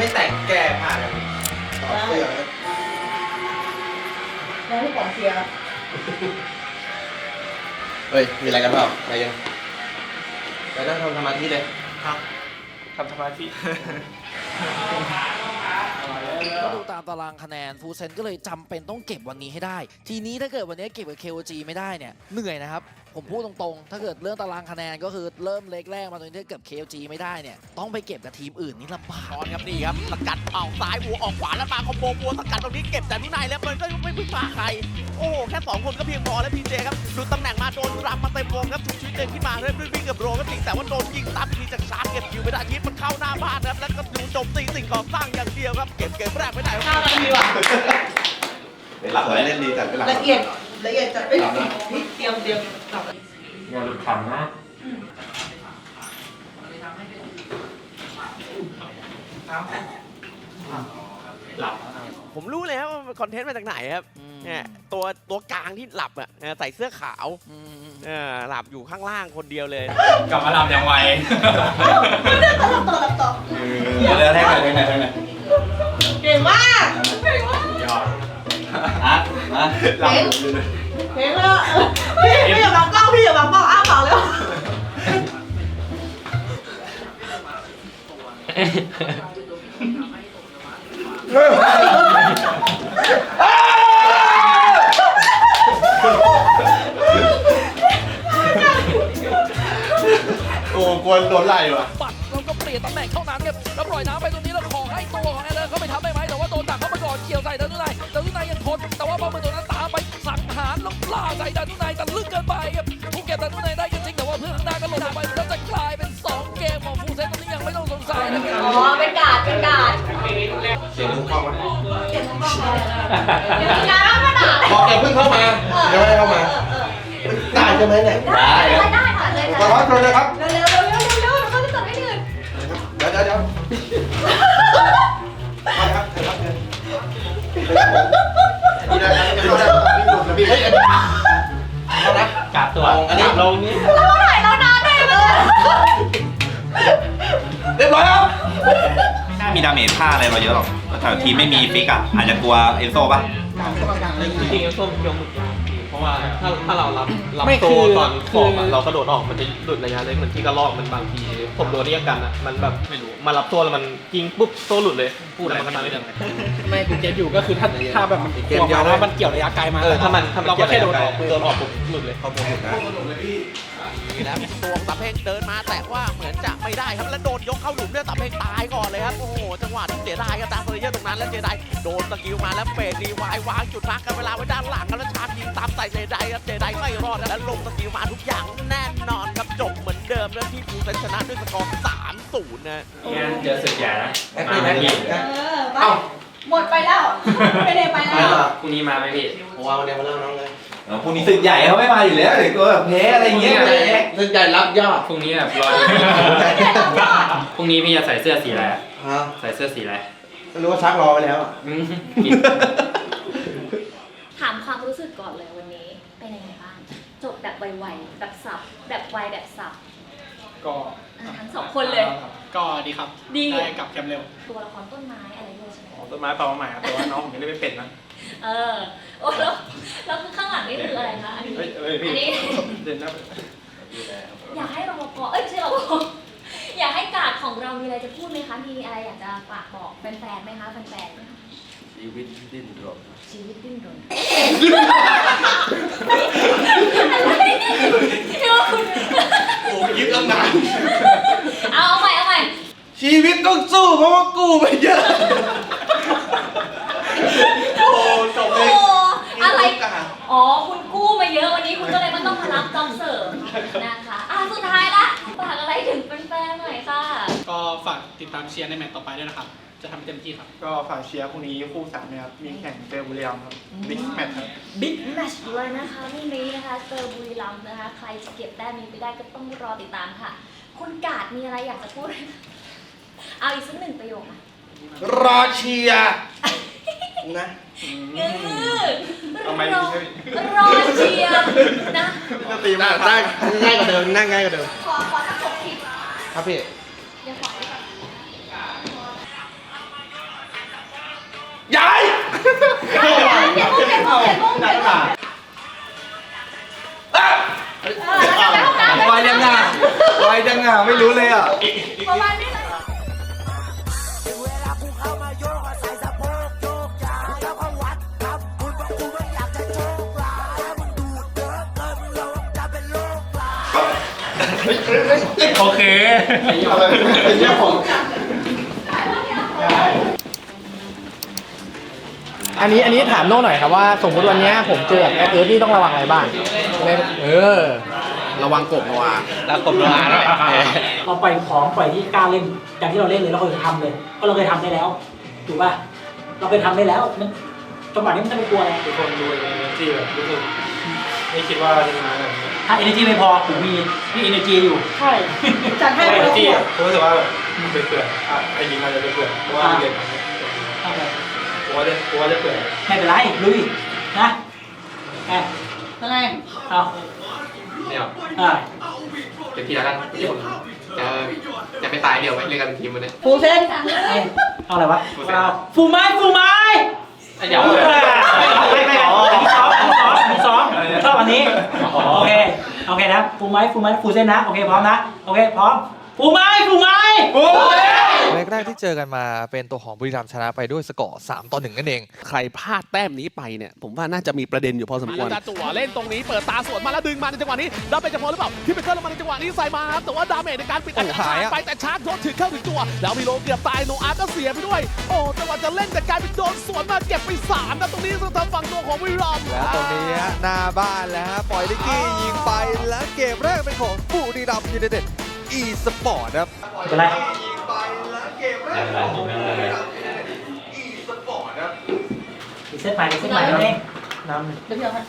ไม่แตกแก้ผ้ากันต่อเสื้อนะแล้วพี่ป๋องเชียร์เฮ้ย มีอะไรกันเปล่าใจเย็นไปนั่งทำสมาธิเลยครับทำสมาธิก็ดูตามตารางคะแนนฟูเซนก็เลยจำเป็นต้องเก็บวันนี้ให้ได้ ทีนี้ถ้าเกิดวันนี้เก็บกับ KOG ไม่ได้เนี่ย เหนื่อยนะครับผมพูดตรงๆ ถ้าเกิดเรื่องตารางคะแนนก็คือเริ่มเล็กแรกมาตรงนี้ถ้าเกิด KOG ไม่ได้เนี่ย ต้องไปเก็บกับทีมอื่นนี่ลำบาก ตอนครับนี่ครับสกัดเป่าซ้ายวัวออกขวาแล้วมาคอมโบวัวสกัดตรงนี้เก็บแต่วินัยแล้วมันก็ไม่พึ่งพาใคร โอ้โหแค่สองคนก็เพียงพอแล้วพีเจครับดูตำแหน่งมาโดนรำมาเต็มวงครับถูกชีวิตเดินขึ้นมาเรื่อยๆวิ่งกับโรก็จริงแต่ว่าโดนยิงตามทีจากชาร์จเก็บคิวไม่ได้ชีวิตมันเข้าหน้าบ้านครับแล้วก็ดูโจมตีสิ่งก่อสร้างอย่างเดียวครับเก็บเกมแรกไม่ได้ครับข้าวกันดีว่ะหลับเลยเล่นดีจัดไปหลับละเอียด ละเอียดจัดเอ้ยพี่เตรียมเตรียมกลับอย่าหลุดขันนะหลับผมรู้แล้วว่าคอนเทนต์มาจากไหนครับเนี่ยตัวตัวกลางที่หลับอะเออใส่เสื้อขาวอืมเออหลับอยู่ข้างล่างคนเดียวเลย กลับมาหลับอย่างไวต่อต่อต่อต่อเดี๋ยวแทงหน่อยแทงหน่อยแทงหน่อยเก่งมากเก่งมากยอด อะอะหลับเก่งแล้วพี่พี่อย่าบังกล้องพี่อย่าบังกล้องอ้าปากเลยโอ้กลัวโดนไล่ว่ะ ล้วล่าใส่ดานุไนแต่ลึกเกินไปครับผู้เก็บดานุไนได้ก็จริงแต่ว่าเพื่อนข้างหน้าก็หล่นลงไปแล้วจะกลายเป็นสองเกมของฟูเซนตอนนี้ยังไม่ต้องสงสัยนะครับอ๋อเป็นกาดเป็นกาดเสียงมุกเข้ามาเก่งมากเลยเดี๋ยวงานแล้วก็ด่าบอกอย่าเพิ่งเข้ามายังไม่ให้เข้ามาได้ใช่ไหมเนี่ยได้ได้ค่ะเลยขอร้องชนเลยครับเร็วเร็วเร็วเร็วเร็วเขาจะจัดให้อื่นเดี๋ยวเดี๋ยวเดี๋ยวมาครับเชิญครับเชิญนี่ได้ครับนี่ได้ ครับนี่ดูระเบียบเฮ้ยอันนี้เอานะกลับตัวอันนี้ลงนี่เราถ่ายเรานานได้เลยเรียบร้อยครับไม่น่ามีดาเมจฆ่าอะไรมาเยอะหรอกแต่ทีมไม่มีฟิกอะอาจจะกลัวเอนโซป่ะ จริงๆส้มยงหมึกยาวพี่เพราะ ว่าถ้าถ้าเรารับรับไม่โซคือตอนคืขออบอะเรากระโดดออกมันจะหลุดระยะเล็กเหมือนที่กระลอกมันบางที ผมโดนเรียกกันอะมันแบบไม่รู้ มารับโซ่แล้วมันยิงปุ๊บโซ่หลุดเลยพูดอะไรมันก็ไม่ได้ไม่กูเก็ตอยู่ก็คือถ้าถ้าแบบมันกลัวมาว่ามันเกี่ยวระยะไกลมาเออถ้ามันถ้ามันเราก็แค่โดนออกโดนออกปุ๊บหลุดเลยขอบคุณนะ นี่แล้วตัวของตับเพงเดินมาแต่ว่าเหมือนจะไม่ได้ครับแล้วโดนยกเข้าหลุมเนี่ยตับเพงตายก่อนเลยครับโอ้โหจังหวะที่เสียดายครับตามเฟอร์เยอร์ตรงนั้นแล้วเจไดโดนสกิลมาแล้วเฟดดีวายวางจุดพักกันเวลาไว้ด้านหลังครับแล้วชาร์จยิงตามใส่เจไดครับเจไดไม่รอดครับแล้วลงสกิลมาทุกอย่างแน่นอนครับจบเหมือนเดิมแล้วที่ฟูเซนชนะด้วยสกอร์3-0นะเนี่ยเจอสึกใหญ่นะแอปมาปี้ไหมแอปพี่ปี้นะเออไปหมดไปแล้ว ไม่ได้ไปไปแล้วละพรุ่งนี้มาไหมพี่ผมวางวันเดียวมาแล้วน้องเลย พวกนี้ศึกใหญ่เขาไม่มาอยู่แล้วเดี๋ยวตัวแบบแพ้อะไรเงี้ยซึ่งใจรับยอดพรุ่งนี้แบบรอพรุ่งนี้พี่จะใส่เสื้อสีอะไรอะฮะใส่เสื้อสีอะไรไม่รู้ว่าชักรอไปแล้วอะอืมกินถามความรู้สึกก่อนเลยวันนี้ เป็นยังไงบ้าง จบแบบไวๆแบบสับ แบบไวแบบสับ ก็อะทั้งสองคนเลยก็ดีครับดี ได้กลับแคมป์เร็วตัวละครต้นไม้อะไรด้วยใช่ไหม ต้นไม้เปล่าใหม่ครับแต่ว่าน้องผมยังได้ไม่เป็นนะ เออโอ้แล้วแล้วคือข้างหลังนี่คืออะไรคะอันนี้ เฮ้ยเฮ้ยพี่อันนี้ เดินหน้าอยากให้รปภเอ้ยไม่ใช่รปภอยากให้กาดของเรามีอะไรจะพูดไหมคะ มีอะไรอยากจะฝากบอกแฟนๆไหมคะแฟนๆไหมคะชีวิตดิ้นรนชีวิตดิ้นรนโอ้ยึดตั้งนานเอาเอาใหม่เอาใหม่ชีวิตต้องสู้เพราะว่ากู้ไปเยอะ โอ้จบ โอ้ เลย อะไร กา อ๋อ คุณกู้มาเยอะวันนี้คุณก็เลยไม่ต้องมารับจอบเสริมนะคะอะสุดท้ายละฝากอะไรถึงแฟนๆหน่อยค่ะ ก็ฝากติดตามเชียร์ในแมตช์ต่อไปด้วยนะครับ จะทำให้เต็มที่ครับ ก็ฝากเชียร์พรุ่งนี้คู่สามนะครับ มีแข่งเจอบุรีรัมย์ครับบิ๊กแมตช์ครับ บิ๊กแมตช์เลยนะคะพรุ่งนี้นะคะเจอบุรีรัมย์นะคะ ใครจะเก็บแต้มนี้ไปได้ก็ต้องรอติดตามค่ะ คุณกาดมีอะไรอยากจะพูดไหมคะเอาอีกสักหนึ่งประโยคอะรอเชียร์ นะเงือกเรอเชียร์นะจะตีมาตั้ง่ายกว่าเดิมนั่งง่ายกว่าเดิม ขอขอสักหกทีครับพี่ เดี๋ยวขอไปก่อนยายเดี๋ยวพุ่งเดี๋ยวพุ่งเดี๋ยวพุ่งเดี๋ยวพุ่งเออแล้วกลับไปห้องน้ำไวจังอะไวจังอะไม่รู้เลยอะประมาณนี้เล โอเคอันนี้อันนี้ถามโน่หน่อยครับว่าสมมติวันเนี้ยผมเจอกับแอดเอิร์ธนี่ต้องระวังอะไรบ้างเออ ระวังกบระวาแล้วกบลาด้วยเราปล่อยของปล่อยที่กล้าเล่นอย่างที่เราเล่นเลยเราเคยทำเลยก็เราเคยทำได้แล้วถูกป่ะเราเคยทำได้แล้วมันจังหวะนี้มันจะไม่กลัวอะไรทุกคนดูเอเนจีแบบรู้สึกไม่คิดว่าจะชนะแบบนี้ ถ้า energy ไม่พอผมมีมี energy อยู่ ใช่จัดให้เอคนเนละขจีวดผมรู้สึกว่าแบบมันเป็นเปลือกอะไอ้ยิงมันจะเป็นเปลือกเพราะว่าเด็กผมว่าจะผมว่าจะเปลือกไม่เป็นไรลุยนะแอบอะไรเอาเนี่ยอ่าเป็นทีละกันที่ผมจะจะไม่ตายเดียวไปเล่นกันทีมมันเนี่ยฟูเซนเอาเอาอะไรวะเอาฟูไม้ฟูไม้เดี๋ยวไม่ไม่มีซ้อมมีซ้อมมีซ้อมชอบอั นี้โอเคโอเคนะฟูไม้ฟูไม้ฟูเส้นนะโอเคพร้อมนะโอเคพร้อมฟูไม้ฟูไม้ แรกๆที่เจอกันมาเป็นตัวของบุรีรัมย์ชนะไปด้วยสกอร์3ต่อ1นั่นเอง ใครพลาดแต้มนี้ไปเนี่ยผมว่าน่าจะมีประเด็นอยู่พอสมควรจั่วเล่นตรงนี้เปิดตาสวนมาแล้วดึงมาในจังหวะนี้ดาเมจจะพอหรือเปล่าที่เป็นเครื่องลงมาในจังหวะนี้ใส่มาครับแต่ว่าดาเมจในการปิดอาการไปแต่ชาร์จโดนถึงเข้าถึงตัว แล้วมีโลเกือบตายโนอาร์ก็เสียไปด้วยโอ้จังหวะจะเล่นแต่กลายเป็นโดนสวนมาเก็บไปสามนะตรงนี้ทางฝั่งตัวของบุรีรัมย์แล้วตรงนี้ฮะหน้าบ้านแล้วฮะปล่อยลิกกี้ยิงไปแล้วเกมแรกเป็นของบุรีรัมย์ยูไนเต็ดอีสปอร์ตครับ เกมแรกเป็นของอีสปอร์ตครับรีเซ็ตใหม่รีเซ็ตใหม่นั่นเองน้ำเดี๋ยวเอาให้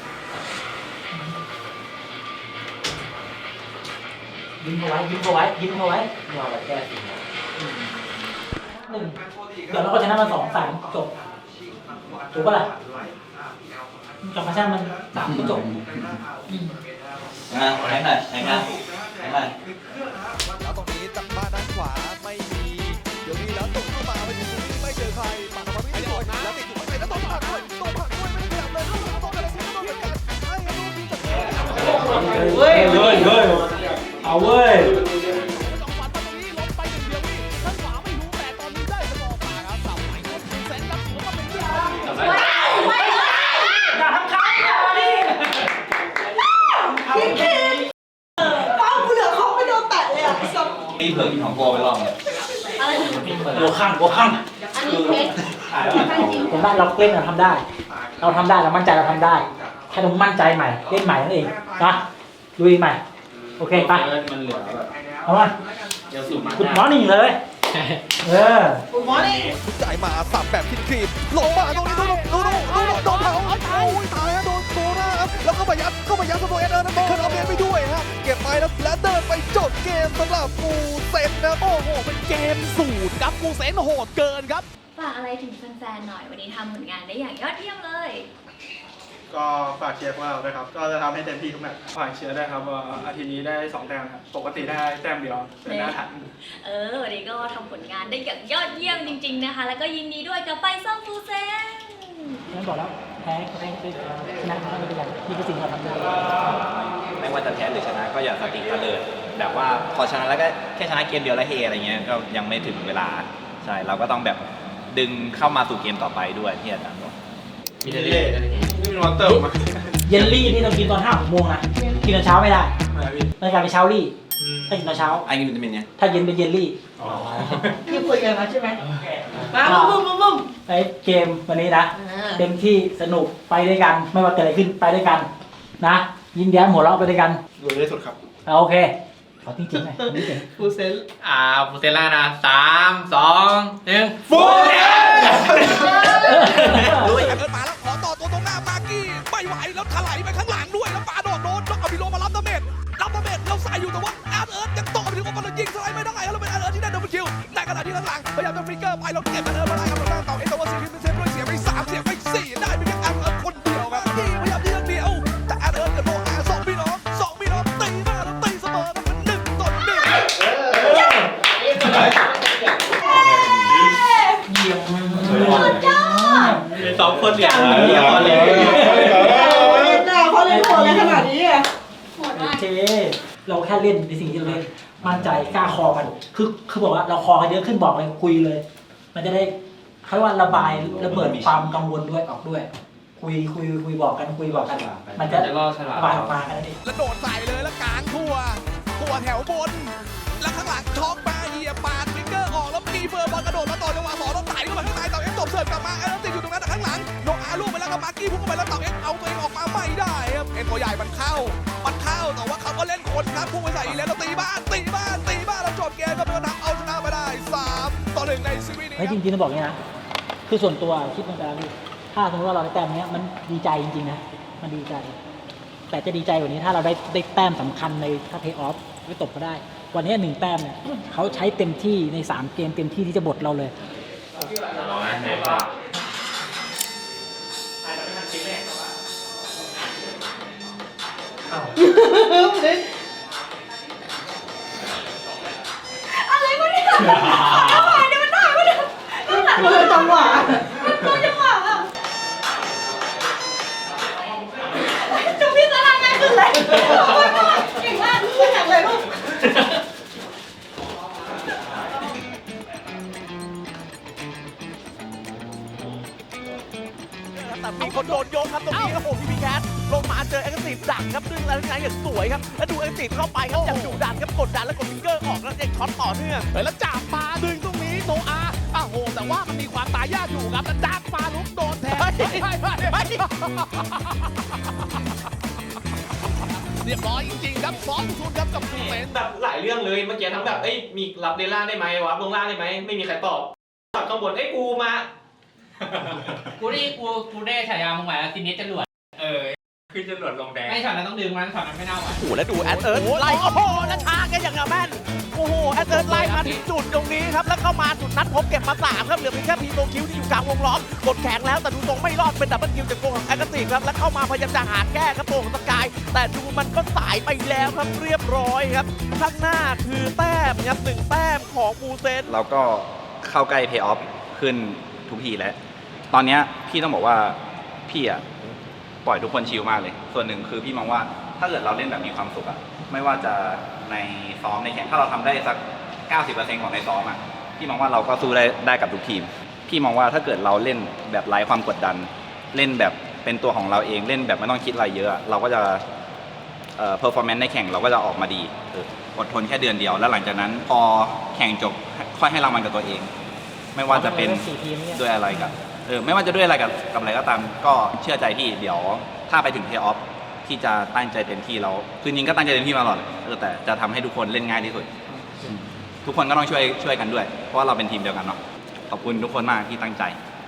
ยิ้มเขาไว้ยิ้มเขาไว้ยิ้มเขาไว้ราแบบแก้สิหนึ่งเดี๋ยวเราก็ชนะมาสองสามจบถูกปะล่ะจบมาช่างมันสามก็จบอะแข่งหน่อยแข่งหน่อยแข่งหน่อยาทำค้างอย่าดิพี่คิมเป้ากูเหลือเขาไม่โดนแตะเลยอะสมมีเผื่อกินของโกไปลองเลยหัวข้างหัวข้างอันนี้เพชรข้างจริงเห็นไหมเราเล่นเราทำได้ เราทำได้เรามั่นใจเราทำได้แค่ต้องมั่นใจใหม่เล่นใหม่นั่นเองนะ ลุยใหม่ โอเคไป มันเหลือแบบเอามาเดี๋ยวสูบมาคุณมอนี่เลย เออกูมอนี่จ่ายมาสับแบบคิดครีมลงมาตรงนี้ดูดูดูดูดูโดนเผาโอ้ยตายฮะโดนโซน่าครับแล้วก็มายัดเข้ามายัดสโตเอ็นเอร์นั่นเป็นเคอร์เอาเบนไปด้วยฮะเก็บไปแล้วและเดินไปจบเกมสำหรับปูเซนนะโอ้โหเป็นเกมสูตรครับกูเซนโหดเกินครับ ฝากอะไรถึงแฟนๆหน่อยวันนี้ทำผลงานได้อย่างยอดเยี่ยมเลย ก็ฝากเชียร์พวกเราด้วยครับ ก็จะทำให้เต็มที่ทุกแมตช์ฝากเชียร์ได้วยครับว่าอาทิตย์นี้ได้สองแต้มครับปกติได้แต้มเดียวเป็นหน้าถังเออวันนี้ก็ทำผลงานได้อย่างยอดเยี่ยมจริง ๆนะคะ แล้วก็ยินดีด้วยกับไฟซ่อมฟูเซน นั่นบอกแล้วแพ้แพ้ไปชนะไม่เป็นไรนี่คือสิ่งที่เราทำได้ไม่ว่าจะแพ้หรือชนะก็อย่าสติกระเลิดแบบว่าพอชนะแล้วก็แค่ชนะเกมเดียวแล้วเฮอะไรเงี้ยก็ยังไม่ถึงเวลาใช่เราก็ต้องแบบดึงเข้ามาสู่เกมต่อไปด้วยที่อาจารย์บอกมีเล่ไม่ มีมอนเตอร์มาเยลลี่นี่ต้องกินตอนห้าหกโมงนะ กินตอนเช้าไม่ได้ต้องการเป็นเช้าลี่ถ้ากินตอนเช้า ไอ้กินวิตามินเนี่ยถ้าเย็นเป็นเยลลี่พี่คุยกันแล้วใช่ไหมมาบุ้มบุ้มบุ้มไอ้เกมวันนี้นะอ่าเต็มที่สนุกไปด้วยกัน ไม่ว่าเกิดอะไรขึ้นไปด้วยกัน นะ ยิ้มแย้มหัวเราะไปด้วยกันรวยที่สุดครับ เอาโอเค ขอจริงๆหน่อยจริงฟูเซนอ่าฟูเซล่านะสามส อยู่แต่ว่าแอดเอิร์ธยังต่อไปถึงว่ามันยิงสไลด์ไม่ได้แล้วเป็นแอดเอิร์ธที่ได้ดับเบิลคิวในขณะที่ข้างหลังพยายามจะฟลิกเกอร์ไปแล้วเก็บแอดเอิร์ธมาได้ครับทางด้านต่อเอตวาซีพิมเป็นเซฟด้วยเสียไปสามเสียไปสี่ได้ไปเพียงแอดเอิร์ธคนเดียวครับนี่พยายามที่จะเดียวแต่แอดเอิร์ธกับโนอาสองพี่น้องสองพี่น้องตีมาแล้วตีเสมอเป็นหนึ่งต่อหนึ่งเยี่ยมสุดยอดสองคนเนี่ย เจเราแค่เล่นในสิ่งที่เราเล่นมั่นใจกล้าคอกัน คือคือบอกว่าเราคอกันเยอะขึ้นบอกเลยคุยเลย มันจะได้เขาเรียกว่าระบายระเบิดความกังวลด้วยออกด้วย คุยคุยคุยบอกกันคุยบอกกัน มันจะระบายออกมากันนั่นเองแล้วโดดใส่เลยแล้วกางทั่วทั่วแถวบน แล้วข้างหลังช็อกมาเหยียบปาดฟิกเกอร์ออกแล้วมีเฟิร์นบอลกระโดดมาต่อจังหวะสองแล้วไต่เข้ามาข้างในเต่าเอ็กซ์ตบเสิร์ฟกลับมาเอ็นติดอยู่ตรงนั้นแต่ข้างหลังโดนอาลูกไปแล้วกับมาร์กี้พุ่งเข้าไปแล้วเต่าเอ็กซ์เอาตัวเองออกมาไม่ได้ครับเอ็นตัวใหญ่มันเข้า มันเข้าแต่ว่าเขาก็เล่นคนครับพุ่งไปใส่อีกแล้วแล้วตีบ้านตีบ้านตีบ้านแล้วจบเกมก็เป็นคนทำเอาชนะไปได้สามต่อหนึ่งในซีรีส์นี้เฮ้ยจริงๆต้องบอกอย่างนี้นะคือส่วนตัวคิดเหมือนกันพี่ถ้าสมมติว่าเราได้แต้มเนี้ยมันดีใจจริงๆนะมันดีใจ แต่จะดีใจกว่านี้ถ้าเราได้ได้แต้มสำคัญในถ้าเพย์ออฟไม่ตกก็ได้ วันนี้หนึ่งแต้มเนี่ย เขาใช้เต็มที่ใน3เกมเต็มที่ที่จะบดเราเลยอ อะไรวะเนี่ยจังหวะเนี่ยมันได้ปะเนี่ยเออจังหวะตัวจังหวะอะจุ๊บพี่จะทำไงขึ้นเลยเก่งมากแข่งเลยลูกแต่มีคนโดนโยงครับตรงนี้ครับผมพี่พีแคท ลงมาเจอเอ็กซ์ตีฟดักครับดึงแล้วยังไงอย่างสวยครับแล้วดูเอ็กซ์ตีฟเข้าไปครับอย่างดุดันครับกดดันแล้วกดฟิงเกอร์ออกแล้วเด็กช็อตต่อเนื่องเฮ้ยแล้วจับมาดึงตรงนี้โนอาอ้าวโหแต่ว่ามันมีความตายยากอยู่ครับแล้วดักมาลุกโดนแทนเฮ้ยเฮ้ยเฮ้ยเฮ้ยเฮ้ยเรียบร้อยจริงๆครับสองศูนย์ครับกับฟูเซนแบบหลายเรื่องเลยเมื่อกี้ทั้งแบบเอ้ยมีรับเดล่างได้ไหมวับลงล่างได้ไหมไม่มีใครตอบตัดข้างบนเอ้ยกูมา กูได้กูกูได้ฉายามึงมาแล้วทีนี้จะหลวดเออ คือจะหลวดลงแดง ไม่ช็อตนั้นต้องดึงมันช็อตนั้นไม่น่าไหวโอ้โหแล้วดูแอดเอิร์ธไล่โอ้โหแล้วชาแกอย่างกับแม่นโอ้โหแอดเอิร์ธไล่มาถึงจุดตรงนี้ครับแล้วเข้ามาจุดนัดพบเก็บมาสามครับเหลือเพียงแค่พีโตคิวที่อยู่กลางวงล้อมกดแข็งแล้วแต่ดูตรงไม่รอดเป็นดับเบิลคิวจากโกงของแอคติครับแล้วเข้ามาพยายามจะหาแก้ครับโกงของสกาย แต่ดูมันก็สายไปแล้วครับเรียบร้อยครับข้างหน้าคือแต้มครับหนึ่งแต้มของมูเซน เราก็เข้าใกล้เพย์ออฟขึ้นทุกทีแล้ว ตอนเนี้ยพี่ต้องบอกว่าพี่อะ ปล่อยทุกคนชิลมากเลย ส่วนหนึ่งคือพี่มองว่าถ้าเกิดเราเล่นแบบมีความสุขอะไม่ว่าจะในซ้อมในแข่งถ้าเราทำได้สัก 90%ของในซ้อมอะพี่มองว่าเราก็สู้ได้ได้กับทุกทีม พี่มองว่าถ้าเกิดเราเล่นแบบไร้ความกดดัน เล่นแบบเป็นตัวของเราเองเล่นแบบไม่ต้องคิดอะไรเยอะอะเราก็จะเอ่อ performance ในแข่งเราก็จะออกมาดีเอออดทนแค่เดือนเดียว แล้วหลังจากนั้นพอแข่งจบค่อยให้รางวัลกับตัวเอง ไม่ว่าจะเป็นสี่ทีมเนี่ยด้วยอะไรกับเออไม่ว่าจะด้วยอะไรกับกับอะไรก็ตาม ก็เชื่อใจพี่เดี๋ยวถ้าไปถึงเพย์ออฟที่จะตั้งใจเต็มที่แล้วคือจริงก็ตั้งใจเต็มที่มาตลอดเออแต่จะทำให้ทุกคนเล่นง่ายที่สุดอืมทุกคนก็ต้องช่วยช่วยกันด้วย เพราะว่าเราเป็นทีมเดียวกันเนาะขอบคุณทุกคนมากที่ตั้งใจ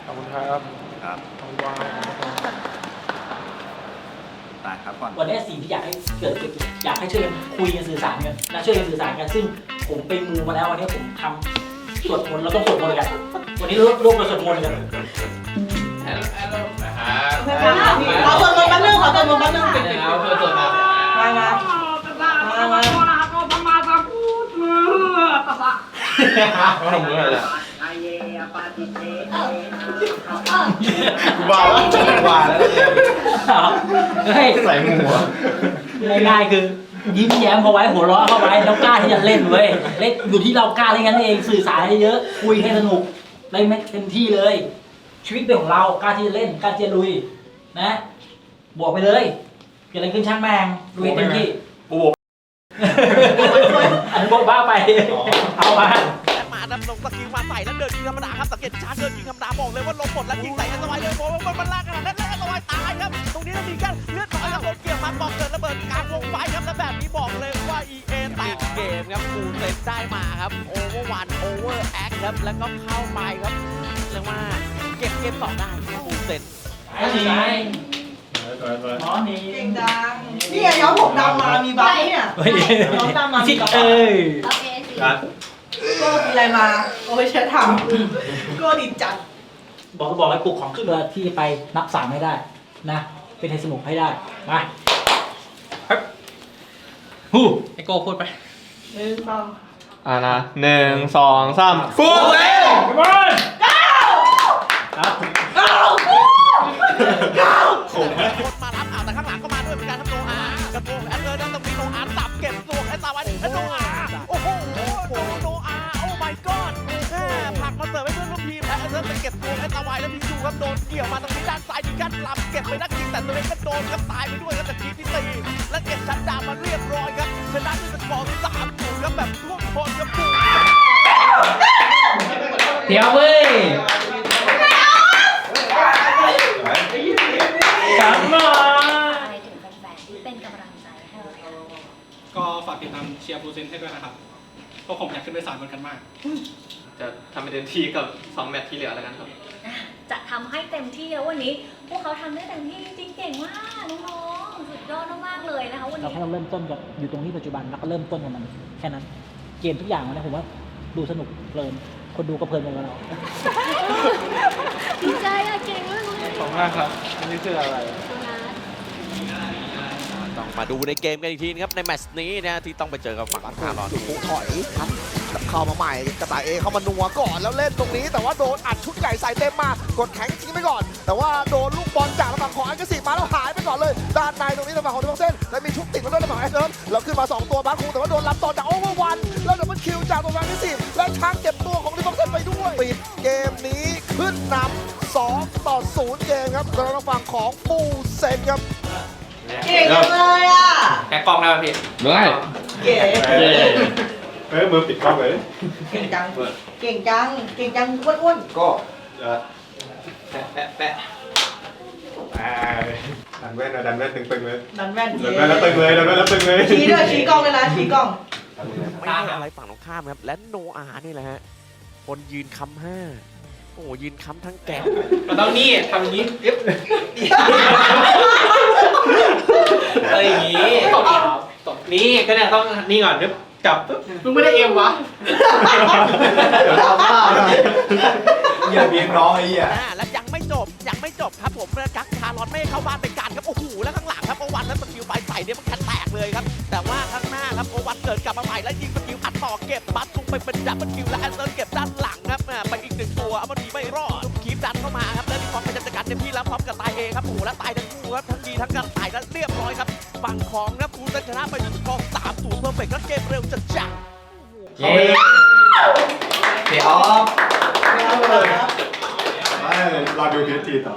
ขอบคุณครับครับขอบคุณครับตายครับก่อนวันนี้สิ่งที่อยากให้เกิดขึ้นอยากให้ช่วยกันคุยกันสื่อสารกันและช่วยกันสื่อสารกันซึ่งผมไปมูมาแล้ววันนี้ผมทำ สวดมนต์เราต้องสวดมนต์กัน วันนี้ร่วมร่วมกันสวดมนต์กันเอาตัวลงมาเรื่องขอตัวลงมาเรื่องปิดปิดเอาเพื่อส่วนมามามามามาทำมืออะไรบ้าว่าแล้วเฮ้ยใส่หมูอะง่ายๆคือ ยิ้มแย้มเข้าไว้หัวเราะเข้าไว้แล้วกล้าที่จะเล่นเว้ยเล่นอยู่ที่เรากล้าเล่นกันเองสื่อสารให้เยอะคุยให้สนุกเล่นไม่เต็มที่เลย ชีวิตเป็นของเรากล้าที่จะเล่นกล้าที่จะลุย นะบอกไปเลยเกิดอะไรขึ้นช่างแมงลุยเต็มที่ กูบอก อันนี้บอกบ้าไป เอามา และมาดันลงสกิลมาใส่แล้วเดินยิงธรรมดาครับสังเกตชาร์จเดินยิงธรรมดาบอกเลยว่าลงหมดแล้วยิงใส่อันตรายเลยโอ้ยมันมันลากขนาดนั้นแล้วอันตรายตายครับ ตรงนี้เรามีแค่เลือดน้อยครับโดนเกี่ยวมาบอกเกิดระเบิดกลางวงไฟครับและแบบนี้บอกเลยว่า EA แตกเกมครับฟูลเซตได้มาครับโอเวอร์วันโอเวอร์แอคครับแล้วก็เข้าไปครับเรียกว่าเก็บเกมต่อได้ฟูลเซตไอ้นี่หมอนี่เก่งจังนี่ไงย้อมผมดำมามีบัฟเนี่ยเฮ้ยย้อมดำมามีบัฟเอ้ยโอเคสิก็มีอะไรมาโอ้ยเช็ดถามก็ดีจัดบอกก็บอกให้ปลุกของขึ้นมาที่ไปนับสามให้ได้ นะ เป็นให้สนุกให้ได้ มาฮู้ไอโก้พูดไปหนึ่งสองอ่านะหนึ่งสองสามฟูเซ่บอล ริ่มจะเก็บตัวกันเอาไว้แล้วพีดูครับโดนเกี่ยวมาตรงนี้ด้านซ้ายมีการลำเก็บไปนักยิงแต่ตัวเองก็โดนครับตายไปด้วยครับจากทีมที่สี่และเก็บชัดดาวน์มาเรียบร้อยครับชนะด้วยสกอร์สามศูนย์ครับแบบท่วมท้นครับปูเดี๋ยวเว้ยกลับมาอะไรถึงแฟนๆที่เป็นกำลังใจให้เราค่ะก็ฝากติดตามเชียร์ฟูเซนให้ด้วยนะครับเพราะผมอยากขึ้นไปสารบนกันมาก จะทำให้เต็มที่กับสองแมตช์ที่เหลือแล้วกันครับจะทำให้เต็มที่แล้ววันนี้ พวกเขาทำได้เต็มที่จริงๆเก่งมากน้องๆสุดยอดมากๆเลยนะคะวันเรานี้แค่เราเริ่มต้นกับอยู่ตรงนี้ปัจจุบันแล้วก็เริ่มต้นกับมันแค่นั้น เกมทุกอย่างวันนี้ผมว่าดูสนุกเพลินคนดูก็เพลินไปกับเราดีใจอะเก่งมากเลย ขอบคุณมากครับอันนี้คืออะไรต้อง มาดูในเกมกันอีกทีนะครับในแมตช์นี้นะที่ต้องไปเจอกับฝั่งคารอนจุดผู้ถอยครับเข้ามาใหม่กระต่ายเอเข้ามานัวก่อนแล้วเล่นตรงนี้ แต่ว่าโดนอัดชุดใหญ่ใส่เต็มมากดแข็งทิ้งไปก่อน แต่ว่าโดนลูกบอลจากฝั่งของอังกฤษมาแล้วหายไปก่อนเลย ด้านในตรงนี้ทางฝั่งของดิฟเซนแล้วมีชุดติดมาด้วยทางฝั่งแอเซิร์แล้วขึ้นมา 2 ตัวบาร์คูแต่ว่าโดนรับต่อจากโอเวอร์วันแล้วดับเบิลคิวจากตัวอังกฤษและช้างเก็บตัวของดิฟเซนไปด้วยปิดเกมนี้ขึ้นนำ2ต่อ0เกมครับสำหรับทางฝั่งของปูเซนครับ เก่งจังเลยอะ แกะกล้องได้ไหมพี่ได้เก๋เฮ้ยมือปิดกล้องเลยเก่งจัง เก่งจัง เก่งจังอ้วนก็แปะแปะแปะดันแว่นนะดันแว่นตึงๆเลยๆดันแว่นดันแว่นแล้วตึงเลยดันแว่นแล้วตึงเลยชี้ด้วยชี้กล้องเลยนะชี้กล้อง ไม่ให้อะไรฝั่งตรงข้ามครับ และโนอานี่แหละฮะ คนยืนค้ำห้า โอ้โหยืนค้ำทั้งแกงมันต้องนี่ทำอย่างนี้อึ๊บ อะไรอย่างนี้ตบนี่ก็เนี่ยต้องนี่ก่อนนึบจับปุ๊บมึงไม่ได้เอ็มวะเดี๋ยวทำบ้าอย่าเบียงน้องไอ้เหี้ยอ่าและยังไม่จบยังไม่จบครับผมแล้วกักคาร์ลอนไม่ให้เข้าบ้านเป็นการครับโอ้โหแล้วข้างหลังครับโอวันแล้วสกิลไปใส่เนี่ยมันแค่แตกเลยครับ แต่ว่าข้างหน้าครับโอวันเกิดกลับมาใหม่แล้วยิงสกิลอัดต่อเก็บบัตซุงไปเป็นดับเบิลคิวและแอนเซอร์เก็บด้านหลัง เอครับโอ้โหแล้วตายทั้งคู่ครับทั้งดีทั้งกันตายแล้วเรียบร้อยครับฝั่งของครับฟูเซนชนะไปด้วยสกอร์สามศูนย์เพอร์เฟกต์แล้วเกมเร็วจัดจังเย้เดี๋ยวรอดูพีทีต่อ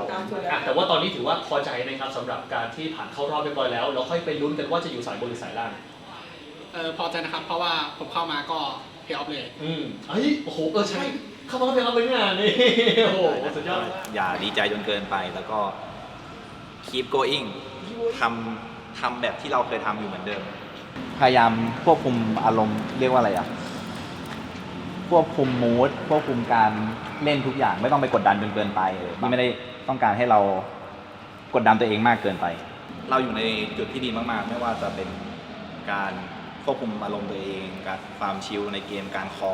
แต่ว่าตอนนี้ถือว่าพอใจไหมครับสำหรับการที่ผ่านเข้ารอบเรียบร้อยแล้วแล้วค่อยไปลุ้นกันว่าจะอยู่สายบนหรือสายล่าง เออพอใจนะครับ เพราะว่าผมเข้ามาก็เพย์ออฟเลย อืมเฮ้ยโอ้โหเออใช่ เข้ามาแล้วเป็นเอาไปงานนี่โอ้โหสุดยอดมาก อย่าดีใจจนเกินไปแล้วก็ keep going ทำทำแบบที่เราเคยทำอยู่เหมือนเดิม พยายามควบคุมอารมณ์เรียกว่าอะไรอะ ควบคุมมูดควบคุมการเล่นทุกอย่างไม่ต้องไปกดดันจนเกินไปเลยนี่ไม่ได้ต้องการให้เรากดดันตัวเองมากเกินไป เราอยู่ในจุดที่ดีมากๆ ไม่ว่าจะเป็นการควบคุมอารมณ์ตัวเอง การความชิลในเกมการคอ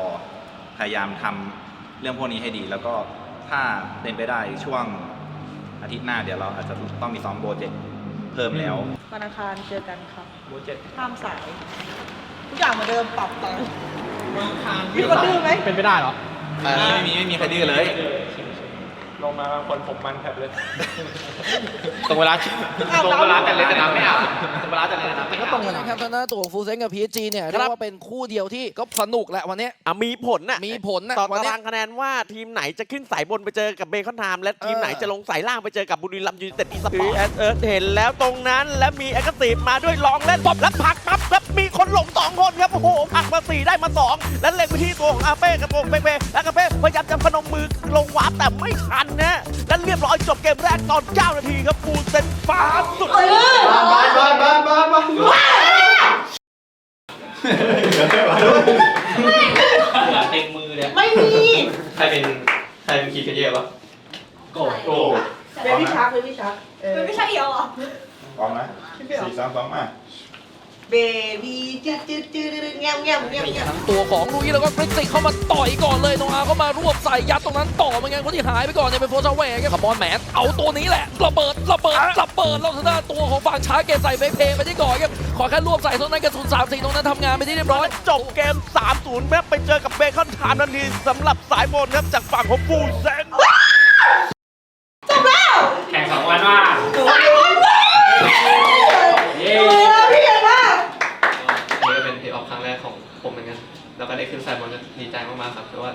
พยายามทำ เรื่องพวกนี้ให้ดี แล้วก็ถ้าเป็นไปได้ช่วงอาทิตย์หน้าเดี๋ยวเราอาจจะต้องมีซ้อมโปรเจกต์เพิ่มแล้ววันอังคารเจอกันครับโปรเจ็ดห้ามสายทุกอย่างเหมือนเดิมปรับตามมีคนดื้อไหมเป็นไปได้เหรอไม่มีไม่มีใครดื้อเลย ลงมาคนผมมันแผบเลย ตรงเวลาตรงเวลาแต่เล่นแต่น้ำไม่อาบตรงเวลาแต่เล่นแต่น้ำไม่ก็อาตรบงกันนะครับทางด้านตัวของฟูเซนกับ PSG เนี่ยเรียกว่าเป็นคู่เดียวที่ก็สนุกแหละวันนี้อะมีผลน่ะมีผลนะต่อวันตานี้รางคะแนนว่าทีมไหนจะขึ้นสายบนไปเจอกับเบคอนไทม์และทีมไหนจะลงสายล่างไปเจอกับบุรีรัมย์ยูไนเต็ดอีสปอร์ตเออเห็นแล้วตรงนั้นและมีแอคทีฟมาด้วยลองเล่นป๊อบแล้วผลัก ปั๊บครับมีคนหลงสองคนครับโอ้โหผลักมาสี่ได้มาสองแล้วเล็งไปที่ตัวของอาเป้กับตัวของเปเป้แล้วกาเป้พยายามจะพนมมือลงวาร์ปแต่ไม่ทันนะและเรียบร้อยจบเกมแรกตอน 9 นาทีครับฟูลเซนฟ้าสุดบ้านบ้านบ้านบ้านบ้านบ้านเต็มมือเลยไม่มี ใครเป็นใครเป็นคีย์เพลเยอร์วะโก้โเบบี้ชาร์กเบบี้ชาร์กเออไม่ใช่เอียวเหรอพร้อมนะพี่เปียวสี่สามสองมา เบบี้จืดจืดจืดเงี้ยเงี้ยเงี้ยเงี้ยทั้งตัวของลุยแล้วก็ฟริกซิกเข้ามาต่อยก่อนเลยน้องอาร์ก็มารวบใส่ยัดตรงนั้นต่อเหมือนกันคนที่หายไปก่อนเนี่ยเป็นโฟร์ชาเวครับคาร์บอนแมนเอาตัวนี้แหละระเบิดระเบิดระเบิดแล้วทางด้านตัวของฝั่งช้าเกตใส่เฟเพไปที่ก่อนครับขอแค่รวบใส่ตรงนั้นกระสุนสามสี่ตรงนั้นทำงานไปที่เรียบร้อยจบเกม3-0ครับไปเจอกับเบคอนไทม์ทันทีสำหรับสายบนครับจากฝั่งของฟูลเซน แข่งสองวันว่า สายวันเว้ย เย้ เออพี่เก่งมาก นี่ก็เป็นเพลย์ออฟครั้งแรกของผ มเหมือนกันแล้วก็ได้ขึ้นสายบอลก็ดีใจมากๆครับเพราะว่า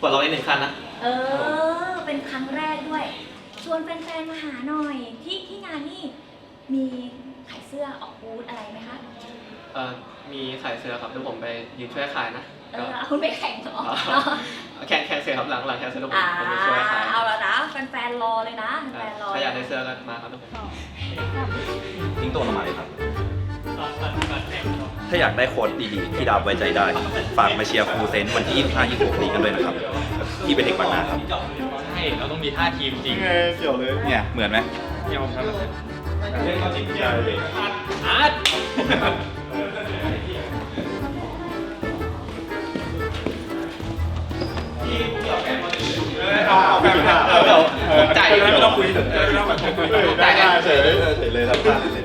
ปลดล็อกได้หนึ่งขั้นนะ เออ เป็นครั้งแรกด้วย ชวนแฟนๆ มาหาหน่อย ที่ที่งานนี่มีขายเสื้อออกบูธอะไรไหมคะ เอ่อมีขายเสื้อครับเดี๋ยวผมไปยืนช่วยขายนะเออเอาคุณไปแข่งเหรอแข่งแข่งเสื้อครับหลังหลังแข่งเสื้อเดี๋ยวผมอ่าผมไปช่วยขายเอาแล้วนะแฟนๆ รอเลยนะแฟนๆรอถ้าอยากได้เสื้อก็มาครับเดี๋ยวผม ทิ้งตัวลงมาเลยครับ ถ้าอยากได้โค้ดดีๆ ที่ดาวไว้ใจได้ ฝากมาเชียร์ฟูลเซนวันที่ 25 26นี้กันด้วยนะครับ ที่เป็นเด็กบางนาครับ ใช่เราต้องมีท่าทีมจริงเกี่ยวเลยเนี่ย เหมือนไหมเนี่ยผมทำแบบนี้อาร์ตจ่ายไม่ต้องคุยได้เฉยเลยเฉยเลยครับ